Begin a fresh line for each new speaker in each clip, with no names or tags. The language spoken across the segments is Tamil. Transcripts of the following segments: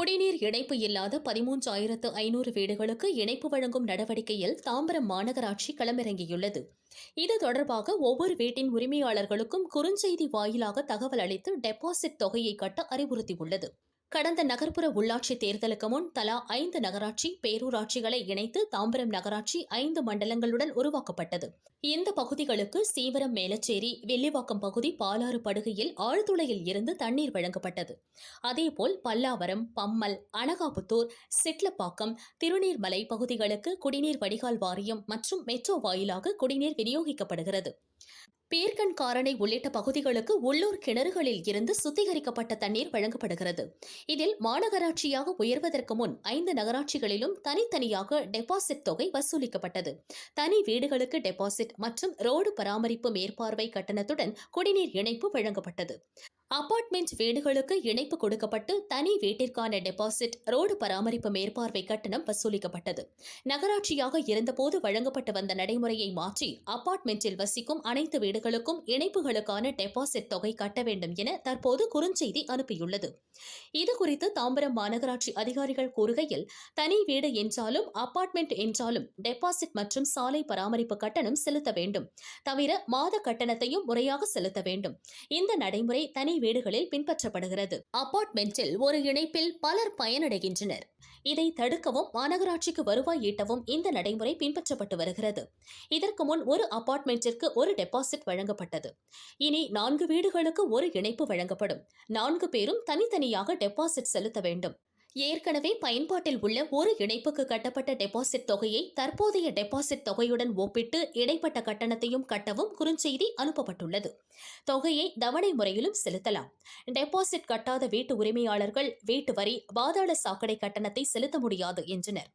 குடிநீர் இணைப்பு இல்லாத பதிமூன்றாயிரத்து ஐநூறு வீடுகளுக்கு இணைப்பு வழங்கும் நடவடிக்கையில் தாம்பரம் மாநகராட்சி களமிறங்கியுள்ளது. இது தொடர்பாக ஒவ்வொரு வீட்டின் உரிமையாளர்களுக்கும் குறுஞ்செய்தி வாயிலாக தகவல் அளித்து டெபாசிட் தொகையை கட்ட அறிவுறுத்தியுள்ளது. கடந்த நகர்ப்புற உள்ளாட்சி தேர்தலுக்கு முன் தலா ஐந்து நகராட்சி பேரூராட்சிகளை இணைத்து தாம்பரம் நகராட்சி ஐந்து மண்டலங்களுடன் உருவாக்கப்பட்டது. இந்த பகுதிகளுக்கு சீவரம் மேலச்சேரி வெள்ளிவாக்கம் பகுதி பாலாறு படுகையில் ஆழ்துளையில் இருந்து தண்ணீர் வழங்கப்பட்டது. அதேபோல் பல்லாவரம் பம்மல் அனகாபுத்தூர் சிட்லப்பாக்கம் திருநீர்மலை பகுதிகளுக்கு குடிநீர் வடிகால் வாரியம் மற்றும் மெட்ரோ வாயிலாக குடிநீர் விநியோகிக்கப்படுகிறது. பீர்கன் காரணை உள்ளிட்ட பகுதிகளுக்கு உள்ளூர் கிணறுகளில் இருந்து சுத்திகரிக்கப்பட்ட தண்ணீர் வழங்கப்படுகிறது. இதில் மாநகராட்சியாக உயர்வதற்கு முன் ஐந்து நகராட்சிகளிலும் தனித்தனியாக டெபாசிட் தொகை வசூலிக்கப்பட்டது. தனி வீடுகளுக்கு டெபாசிட் மற்றும் ரோடு பராமரிப்பு மேற்பார்வை கட்டணத்துடன் குடிநீர் இணைப்பு வழங்கப்பட்டது. அபார்ட்மெண்ட் வீடுகளுக்கு இணைப்பு கொடுக்கப்பட்டு தனி வீட்டிற்கான டெபாசிட் ரோடு பராமரிப்பு மேற்பார்வை கட்டணம் வசூலிக்கப்பட்டது. நகராட்சியாக இருந்தபோது வழங்கப்பட்டு வந்த நடைமுறையை மாற்றி அபார்ட்மெண்டில் வசிக்கும் அனைத்து வீடுகளுக்கும் இணைப்புகளுக்கான டெபாசிட் தொகை கட்ட வேண்டும் என தற்போது குறுஞ்செய்தி அனுப்பியுள்ளது. இதுகுறித்து தாம்பரம் மாநகராட்சி அதிகாரிகள் கூறுகையில் தனி வீடு என்றாலும் அபார்ட்மெண்ட் என்றாலும் டெபாசிட் மற்றும் சாலை பராமரிப்பு கட்டணம் செலுத்த வேண்டும். தவிர மாத கட்டணத்தையும் முறையாக செலுத்த வேண்டும். இந்த நடைமுறை தனி வீடுகளில் பின்பற்றப்படுகிறது. அபார்ட்மெண்ட்டில் ஒரு இணைப்பில் பலர் பயனடைகின்றனர். இதை தடுக்கவும் மாநகராட்சிக்கு வருவாய் ஈட்டவும் இந்த நடைமுறை பின்பற்றப்பட்டு வருகிறது. இதற்கு முன் ஒரு அபார்ட்மெண்ட்டிற்கு ஒரு டெபாசிட் வழங்கப்பட்டது. இனி நான்கு வீடுகளுக்கு ஒரு இணைப்பு வழங்கப்படும். நான்கு பேரும் தனித்தனியாக டெபாசிட் செலுத்த வேண்டும். ஏற்கனவே பயன்பாட்டில் உள்ள ஒரு இணைப்புக்கு கட்டப்பட்ட டெபாசிட் தொகையை தற்போதைய டெபாசிட் தொகையுடன் ஒப்பிட்டு இடைப்பட்ட கட்டணத்தையும் கட்டவும் குறுஞ்செய்தி அனுப்பப்பட்டுள்ளது. தொகையை தவணை முறையிலும் செலுத்தலாம். டெபாசிட் கட்டாத வீட்டு உரிமையாளர்கள் வீட்டு வரி பாதாள சாக்கடை கட்டணத்தை செலுத்த முடியாது என்றனர்.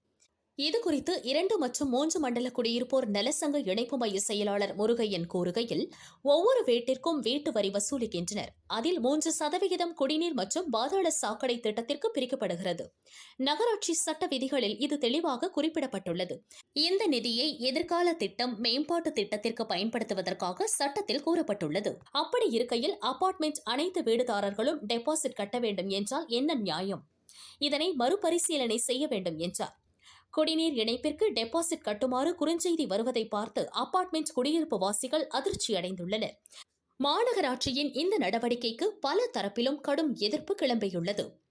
இதுகுறித்து இரண்டு மற்றும் மூன்று மண்டல குடியிருப்போர் நலசங்க இணைப்பு மைய செயலாளர் முருகையன் கூறுகையில் ஒவ்வொரு வீட்டிற்கும் வீட்டு வரி வசூலிக்கின்றனர். அதில் மூன்று சதவிகிதம் குடிநீர் மற்றும் பாதாள சாக்கடை திட்டத்திற்கு பிரிக்கப்படுகிறது. நகராட்சி சட்ட விதிகளில் இது தெளிவாக குறிப்பிடப்பட்டுள்ளது. இந்த நிதியை எதிர்கால திட்டம் மேம்பாட்டு திட்டத்திற்கு பயன்படுத்துவதற்காக சட்டத்தில் கூறப்பட்டுள்ளது. அப்படி இருக்கையில் அபார்ட்மெண்ட் அனைத்து வீடுதாரர்களும் டெபாசிட் கட்ட வேண்டும் என்றால் என்ன நியாயம்? இதனை மறுபரிசீலனை செய்ய வேண்டும் என்றார். குடிநீர் இணைப்பிற்கு டெபாசிட் கட்டுமாறு குறுஞ்செய்தி வருவதை பார்த்து அபார்ட்மெண்ட் குடியிருப்பு வாசிகள் அதிர்ச்சியடைந்துள்ளனர். மாநகராட்சியின் இந்த நடவடிக்கைக்கு பல தரப்பிலும் கடும் எதிர்ப்பு கிளம்பியுள்ளது.